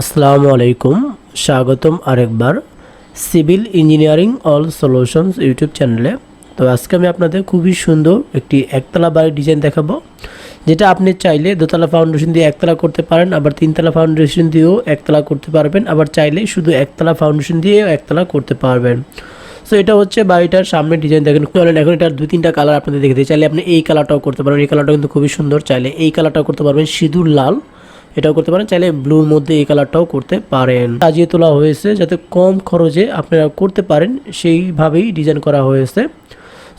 আসসালামু আলাইকুম, স্বাগতম আরেকবার civil engineering all solutions YouTube চ্যানেলে। তো আজকে আমি আপনাদের খুবই সুন্দর একটি একতলা বাড়ির ডিজাইন দেখাবো, যেটা আপনি চাইলে দোতলা ফাউন্ডেশন দিয়ে একতলা করতে পারেন, আবার তিনতলা ফাউন্ডেশন দিয়েও একতলা করতে পারবেন, আবার চাইলে শুধু একতলা ফাউন্ডেশন দিয়েও একতলা করতে পারবেন। সো এটা হচ্ছে বাড়িটার সামনে ডিজাইন দেখেন চলেন এখন এটার দুই তিনটা কালার আপনাদের দেখতে চাইলে আপনি এই কালারটাও করতে পারবেন, এই কালারটাও কিন্তু খুবই সুন্দর, চাইলে এই কালারটাও করতে পারবেন, সিঁদুর লাল। এটাও করতে পারেন। চাইলে ব্লুর মধ্যে এই কালারটাও করতে পারেন। সাজিয়ে তোলা হয়েছে যাতে কম খরচে আপনারা করতে পারেন। সেইভাবেই ডিজাইন করা হয়েছে।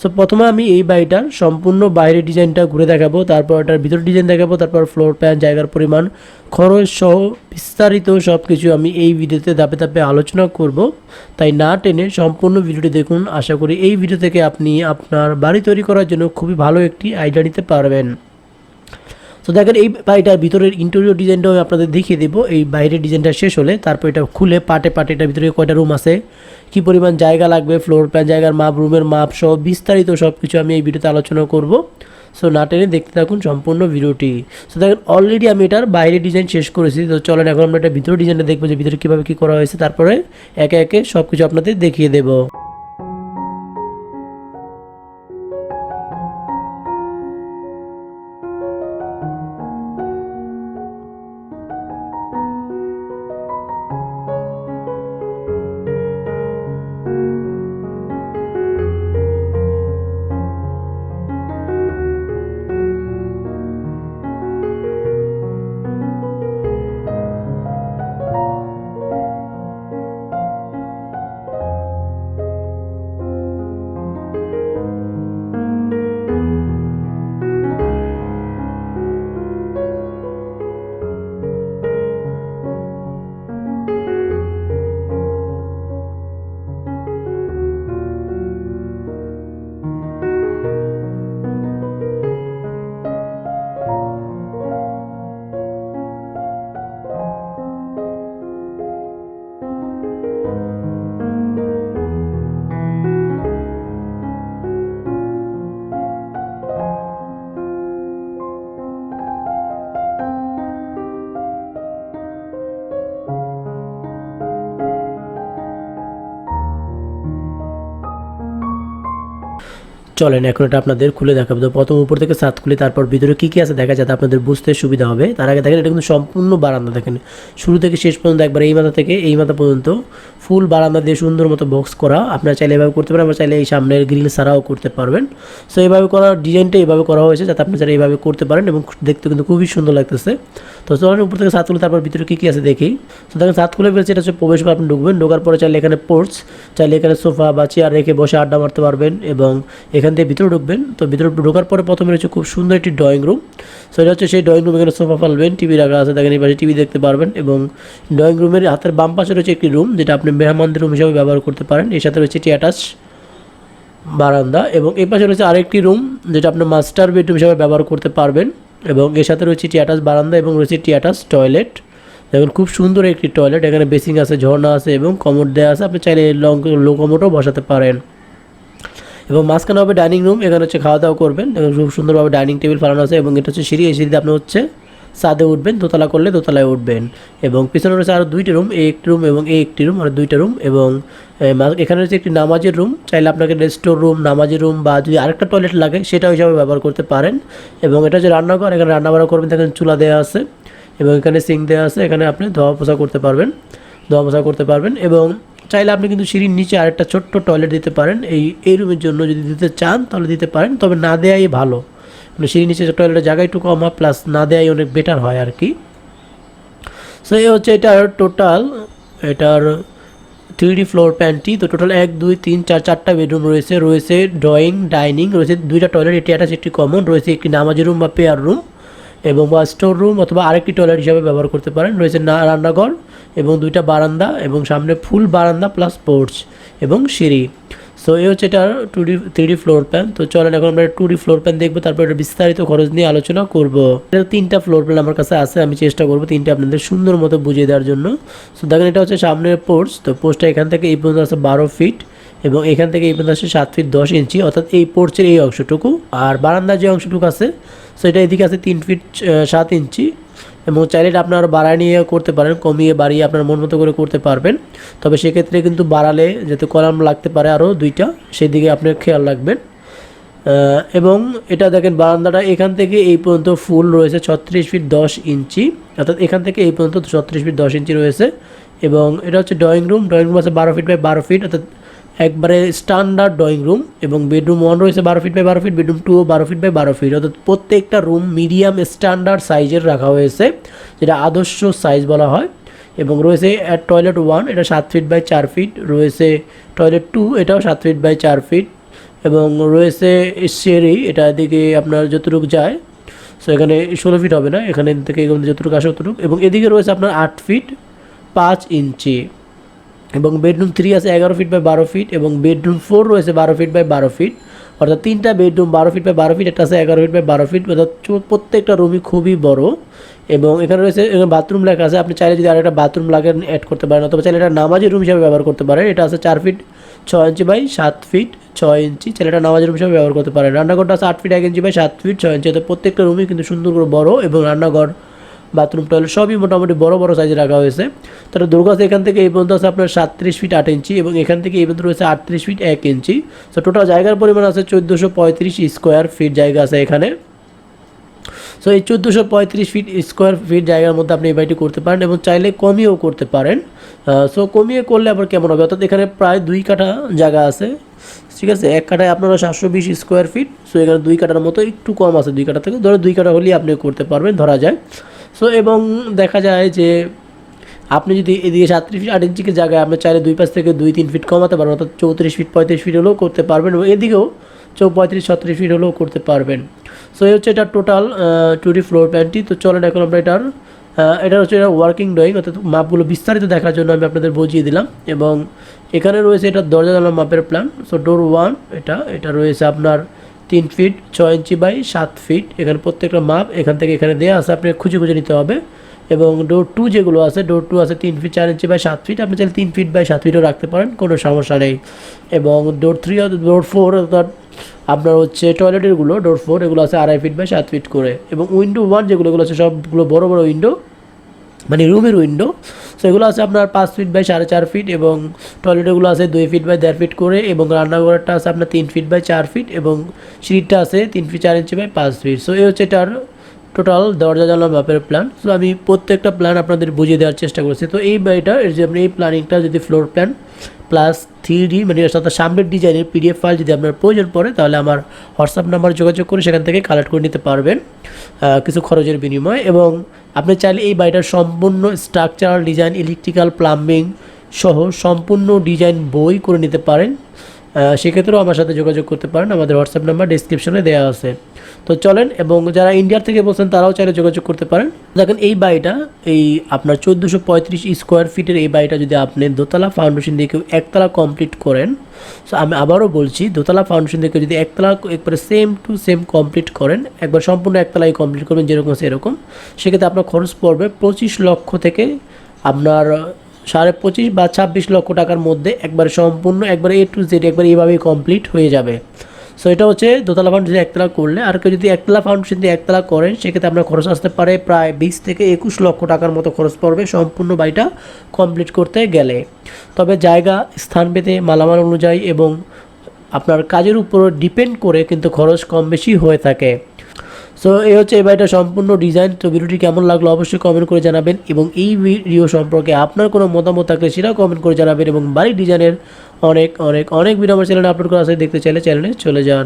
সো প্রথমে আমি এই বাড়িটার সম্পূর্ণ বাইরের ডিজাইনটা ঘুরে দেখাবো। তারপর এটার ভিতর ডিজাইন দেখাবো। তারপর ফ্লোর প্ল্যান জায়গার পরিমাণ, খরচ সহ বিস্তারিত সব কিছু আমি এই ভিডিওতে ধাপে ধাপে আলোচনা করব। তাই না টেনে সম্পূর্ণ ভিডিওটি দেখুন। আশা করি এই ভিডিও থেকে আপনি আপনার বাড়ি তৈরি করার জন্য খুবই ভালো একটি আইডিয়া নিতে পারবেন। তো দেখেন এই বাড়িটার ভিতরের ইন্টেরিয়র ডিজাইনটাও আমি আপনাদের দেখিয়ে দেবো। এই বাইরের ডিজাইনটা শেষ হলে তারপর এটা খুলে পাটে পাটে এটার ভিতরে কয়টা রুম আছে, কী পরিমাণ জায়গা লাগবে ফ্লোর প্ল্যান জায়গার মাপ রুমের মাপ সহ বিস্তারিত সব কিছু আমি এই ভিডিওতে আলোচনা করব। সো না টেনে দেখতে থাকুন সম্পূর্ণ ভিডিওটি সো দেখেন অলরেডি আমি এটার বাইরের ডিজাইন শেষ করেছি। তো চলেন এখন আমরা এটা ভিতরে ডিজাইনটা দেখব যে ভিতরে কীভাবে কী করা হয়েছে। তারপরে একে একে সব কিছু আপনাদের দেখিয়ে দেবো। চলেন, এখন এটা আপনাদের খুলে দেখাবো। তো প্রথম উপর থেকে সাত খুলে, তারপর ভিতরে কী কী আছে দেখা যাতে আপনাদের বুঝতে সুবিধা হবে। তার আগে দেখেন, এটা কিন্তু সম্পূর্ণ বারান্দা দেখেন। শুরু থেকে শেষ পর্যন্ত একবার এই মাথা থেকে, এই মাথা পর্যন্ত ফুল বারান্দা দিয়ে সুন্দর মতো বক্স করা। আপনারা চাইলে এভাবে করতে পারেন, আবার চাইলে এই সামনের গ্রিল ছাড়াও করতে পারবেন। সো এইভাবে করার ডিজাইনটা এইভাবে করা হয়েছে, যাতে আপনারা চাইলে এইভাবে করতে পারেন এবং দেখতে কিন্তু খুবই সুন্দর লাগতেছে। তো চলেন, উপর থেকে সাত খুলে, তারপর ভিতরে কী কী আছে দেখি। তো দেখেন, সাত খুলে ফেলছে, এটা হচ্ছে প্রবেশ করে আপনি ঢুকবেন। ঢোকার পরে চাইলে এখানে পোর্টস চাইলে এখানে সোফা বা চেয়ার রেখে বসে আড্ডা মারতে পারবেন এবং এখান থেকে ভিতরে ঢুকবেন। তো ভিতরে ঢোকার পরে প্রথমে রয়েছে খুব সুন্দর একটি ড্রয়িং রুম সো এটা হচ্ছে সেই ড্রয়িং রুম এখানে সোফা ফেলবেন টিভি রাখা আছে, দেখেন এই পাশে টিভি দেখতে পারবেন এবং ড্রয়িং রুমের হাতের বাম পাশে রয়েছে একটি রুম যেটা আপনি মেহমানদের রুম হিসাবে ব্যবহার করতে পারেন। এর সাথে রয়েছে একটি অ্যাটাচ বারান্দা এবং এই পাশে রয়েছে আরেকটি রুম যেটা আপনি মাস্টার বেডরুম হিসাবে ব্যবহার করতে পারবেন এবং এর সাথে রয়েছে একটি অ্যাটাচ বারান্দা এবং রয়েছে একটি অ্যাটাচ টয়লেট দেখুন, খুব সুন্দর একটি টয়লেট এখানে বেসিং আছে, ঝর্ণা আছে এবং কমোড দেওয়া আছে। আপনি চাইলে লং লো কমোডও বসাতে পারেন। এবং মাঝখানে হবে ডাইনিং রুম, এখানে হচ্ছে খাওয়া দাওয়া করবেন। এবং খুব সুন্দরভাবে ডাইনিং টেবিল ফালানো আছে এবং এটা হচ্ছে সিঁড়ি। এই সিঁড়িতে আপনি হচ্ছে ছাদে উঠবেন, দোতলা করলে দোতলায় উঠবেন। এবং পিছনে রয়েছে আরও দুইটি রুম, এই একটি রুম এবং এই একটি রুম, আর দুইটা রুম এবং এখানে রয়েছে একটি নামাজের রুম। চাইলে আপনাকে স্টোর রুম নামাজের রুম বা যদি আরেকটা টয়লেট লাগে সেটা হিসাবে ব্যবহার করতে পারেন। এবং এটা যে রান্নাঘর, এখানে রান্না বান্না করবেন, দেখেন চুলা দেওয়া আছে এবং এখানে সিঙ্ক দেওয়া আছে, এখানে আপনি ধোয়া পোছা করতে পারবেন ধোয়া পোছা করতে পারবেন এবং চাইলে আপনি কিন্তু সিঁড়ির নিচে আরেকটা ছোট্ট টয়লেট দিতে পারেন। এই এই রুমের জন্য যদি দিতে চান, তাহলে দিতে পারেন। তবে না দেওয়াই ভালো। মানে সিঁড়ির নিচে টয়লেটের জায়গা একটু কম হয় প্লাস না দেওয়াই অনেক বেটার হয় আর কি। সো এই হচ্ছে এটার টোটাল এটার থ্রি ফ্লোর প্যানটি তো টোটাল এক, দুই, তিন, চার, চারটা বেডরুম রয়েছে। রয়েছে ড্রয়িং ডাইনিং রয়েছে দুইটা টয়লেট এটি অ্যাটাচ একটি কমন রয়েছে একটি নামাজি রুম বা পেয়ার রুম এবং বা স্টোর রুম অথবা আরেকটি টয়লেট হিসাবে ব্যবহার করতে পারেন। রয়েছে না, রান্নাঘর এবং দুইটা বারান্দা এবং সামনে ফুল বারান্দা প্লাস পোর্চ এবং সিঁড়ি। সো এই হচ্ছে এটা two D three floor plan তো চলেন এখন আমরা টু ডি ফ্লোর প্ল্যান দেখব, তারপর এটা বিস্তারিত খরচ নিয়ে আলোচনা করব। এটা তিনটা ফ্লোর প্ল্যান আমার কাছে আছে, আমি চেষ্টা করব তিনটা আপনাদের সুন্দর মতো বুঝিয়ে দেওয়ার জন্য। সো দেখেন এটা হচ্ছে সামনের পোর্টস তো পোর্টসটা এখান থেকে এই পর্যন্ত আছে বারো ফিট এবং এখান থেকে এই পর্যন্ত আসে সাত ফিট দশ ইঞ্চি অর্থাৎ এই পোর্চের এই অংশটুকু। আর বারান্দার যে অংশটুকু আছে সো এটা এদিকে আছে তিন ফিট সাত ইঞ্চি এবং চাইলে এটা আপনারা বাড়ায় নিয়ে করতে পারেন, কমিয়ে বাড়িয়ে আপনার মন মতো করে করতে পারবেন। তবে সেক্ষেত্রে কিন্তু বাড়ালে যাতে কলাম লাগতে পারে আরও দুইটা, সেদিকে আপনি খেয়াল রাখবেন। এবং এটা দেখেন বারান্দাটা এখান থেকে এই পর্যন্ত ফুল রয়েছে ছত্রিশ ফিট দশ ইঞ্চি, অর্থাৎ এখান থেকে এই পর্যন্ত ছত্রিশ ফিট দশ ইঞ্চি রয়েছে। এবং এটা হচ্ছে ড্রয়িং রুম ড্রয়িং রুম আছে বারো ফিট বাই বারো ফিট, অর্থাৎ একবারে স্ট্যান্ডার্ড ড্রয়িং রুম এবং বেডরুম ওয়ান রয়েছে বারো ফিট বাই বারো ফিট বেডরুম টুও বারো ফিট বাই বারো ফিট অর্থাৎ প্রত্যেকটা রুম মিডিয়াম স্ট্যান্ডার্ড সাইজের রাখা হয়েছে, যেটা আদর্শ সাইজ বলা হয়। এবং রয়েছে টয়লেট ওয়ান এটা সাত ফিট বাই চার ফিট রয়েছে টয়লেট টু এটাও সাত ফিট বাই চার ফিট এবং রয়েছে সিঁড়ি, এটা এদিকে আপনার যতটুকু যায় সো এখানে ষোলো ফিট হবে না, এখানে থেকে যতটুকু আসে ততটুকু। এবং এদিকে রয়েছে আপনার আট ফিট পাঁচ ইঞ্চি। এবং বেডরুম থ্রি আছে এগারো ফিট বাই বারো ফিট এবং বেডরুম ফোর রয়েছে বারো ফিট বাই বারো ফিট অর্থাৎ তিনটা বেডরুম বারো ফিট বাই বারো ফিট একটা আছে এগারো ফিট বাই বারো ফিট অর্থাৎ প্রত্যেকটা রুমই খুবই বড় এবং এখানে রয়েছে বাথরুম লেখা আছে। আপনি চাইলে যদি আরেকটা বাথরুম লাগে অ্যাড করতে পারেন অথবা চাইলে এটা নামাজের রুম হিসাবে ব্যবহার করতে পারেন। এটা আছে চার ফিট ছয় ইঞ্চি বাই সাত ফিট ছয় ইঞ্চি চাইলে এটা নামাজের রুম হিসাবে ব্যবহার করতে পারেন। রান্নাঘরটা আছে আট ফিট এক ইঞ্চি বাই সাত ফিট ছয় ইঞ্চি অর্থাৎ প্রত্যেকটা রুমই কিন্তু সুন্দর করে বড় এবং রান্নাঘর বাথরুম টয়লেট সবই মোটামুটি বড় বড় সাইজে রাখা হয়েছে। তাহলে দুর্গাস এখান থেকে এই পর্যন্ত আছে আপনার সাতত্রিশ ফিট আট ইঞ্চি এবং এখান থেকে এই পর্যন্ত রয়েছে আটত্রিশ ফিট এক ইঞ্চি তো টোটাল জায়গার পরিমাণ আছে চোদ্দোশো পঁয়ত্রিশ স্কোয়ার ফিট জায়গা আছে এখানে। সো এই চোদ্দোশো পঁয়ত্রিশ ফিট স্কোয়ার ফিট জায়গার মধ্যে আপনি এই বাড়িটি করতে পারেন এবং চাইলে কমিয়েও করতে পারেন। সো কমিয়ে করলে আবার কেমন হবে? অর্থাৎ এখানে প্রায় দুই কাঠা জায়গা আছে। ঠিক আছে? এক কাঠায় আপনারা সাতশো বিশ স্কোয়ার ফিট সো এখানে দুই কাঠার মতো একটু কম আছে দুই কাঠা থেকে। ধরো দুই কাঠা হলেই আপনি করতে পারবেন, ধরা যায় সো এবং দেখা যায় যে আপনি যদি এদিকে সাতত্রিশ ফিট আট ইঞ্চিকে জায়গায় আপনি চাইলে দুই পাশ থেকে দুই, তিন ফিট কমাতে পারবেন, অর্থাৎ চৌত্রিশ ফিট পঁয়ত্রিশ ফিট হলেও করতে পারবেন এবং এদিকেও চৌ, পঁয়ত্রিশ, ছত্রিশ ফিট হলেও করতে পারবেন। সো এই হচ্ছে এটা টোটাল টুটি ফ্লোর প্ল্যানটি তো চলেন এখন আমরা এটার এটা হচ্ছে এটা ওয়ার্কিং ড্রয়িং অর্থাৎ মাপগুলো বিস্তারিত দেখার জন্য আমি আপনাদের বুঝিয়ে দিলাম। এবং এখানে রয়েছে এটা দরজা জানালা মাপের প্ল্যান সো ডোর ওয়ান এটা এটা রয়েছে আপনার তিন ফিট ছয় ইঞ্চি বাই সাত ফিট এখানে প্রত্যেকটা মাপ এখান থেকে এখানে দেওয়া আছে আপনি খুঁজে খুঁজে নিতে হবে। এবং ডোর টু যেগুলো আছে ডোর টু আছে তিন ফিট চার ইঞ্চি বাই সাত ফিট আপনি চাইলে তিন ফিট বাই সাত ফিটও রাখতে পারেন, কোনো সমস্যা নেই। এবং ডোর থ্রি ডোর ফোর অর্থাৎ আপনার হচ্ছে টয়লেটেরগুলো ডোর ফোর এগুলো আছে আড়াই ফিট বাই সাত ফিট করে। এবং উইন্ডো ওয়ান যেগুলো, এগুলো আছে সবগুলো বড় বড় উইন্ডো মানে রুমের উইন্ডো সো এগুলো আছে আপনার পাঁচ ফিট বাই সাড়ে চার ফিট এবং টয়লেটগুলো আছে দুই ফিট বাই দেড় ফিট করে এবং রান্নাঘরটা আছে আপনার তিন ফিট বাই চার ফিট এবং সিটটা আছে তিন ফিট চার ইঞ্চি বাই পাঁচ ফিট সো এই হচ্ছে এটার টোটাল দরজা জানলা মাপের প্ল্যান সো আমি প্রত্যেকটা প্ল্যান আপনাদের বুঝিয়ে দেওয়ার চেষ্টা করছি। তো এই বাড়িটা যে আপনি এই প্ল্যানিংটা যদি floor plan plus three D মানে অর্থাৎ সামনের ডিজাইনের পিডিএফ ফাইল যদি আপনার প্রয়োজন পড়ে, তাহলে আমার হোয়াটসঅ্যাপ নাম্বার যোগাযোগ করে সেখান থেকে কালেক্ট করে নিতে পারবেন কিছু খরচের বিনিময়ে। এবং আপনি চাইলে এই বাড়িটার সম্পূর্ণ স্ট্রাকচারাল ডিজাইন ইলেকট্রিক্যাল প্লাম্বিং সহ সম্পূর্ণ ডিজাইন বই করে নিতে পারেন। সেক্ষেত্রেও আমার সাথে যোগাযোগ করতে পারেন। আমাদের হোয়াটসঅ্যাপ নাম্বার ডিসক্রিপশনে দেওয়া আছে। তো চলেন, এবং যারা ইন্ডিয়ার থেকে বলছেন, তারাও চাইলে যোগাযোগ করতে পারেন। দেখেন, এই বাড়িটা, এই আপনার চোদ্দোশো পঁয়ত্রিশ স্কোয়ার ফিটের এই বাড়িটা যদি আপনি দোতলা ফাউন্ডেশন দিয়ে কেউ একতলা কমপ্লিট করেন সো আমি আবারও বলছি, দোতলা ফাউন্ডেশন থেকে যদি একতলা, একবারে সেম টু সেম কমপ্লিট করেন, একবার সম্পূর্ণ একতলাই কমপ্লিট করবেন, যেরকম সেরকম, সেক্ষেত্রে আপনার খরচ পড়বে পঁচিশ লক্ষ থেকে আপনার সাড়ে পঁচিশ বা ছাব্বিশ লক্ষ টাকার মধ্যে একবারে সম্পূর্ণ, একবারে এ টু জেড একবার এইভাবেই কমপ্লিট হয়ে যাবে। সো এটা হচ্ছে দোতলা ফাউন্ডেশন একতলা করলে, আর কেউ যদি একতলা ফাউন্ডেশন দিয়ে একতলা করেন, সেক্ষেত্রে আপনার খরচ আসতে পারে প্রায় বিশ থেকে একুশ লক্ষ টাকার মতো খরচ পড়বে সম্পূর্ণ বাড়িটা কমপ্লিট করতে গেলে। তবে জায়গা, স্থান পেতে মালামাল অনুযায়ী এবং আপনার কাজের উপর ডিপেন্ড করে কিন্তু খরচ কম বেশি হয়ে থাকে। সো এই হচ্ছে এই বাড়িটা সম্পূর্ণ ডিজাইন তো ভিডিওটি কেমন লাগল অবশ্যই কমেন্ট করে জানাবেন এবং এই ভিডিও সম্পর্কে আপনার কোনো মতামত থাকলে সেটাও কমেন্ট করে জানাবেন এবং বাড়ির ডিজাইনের অনেক অনেক অনেক ভিডিও আমার চ্যানেলে আপলোড করা আছে। দেখতে চাইলে চ্যানেলে চলে যান।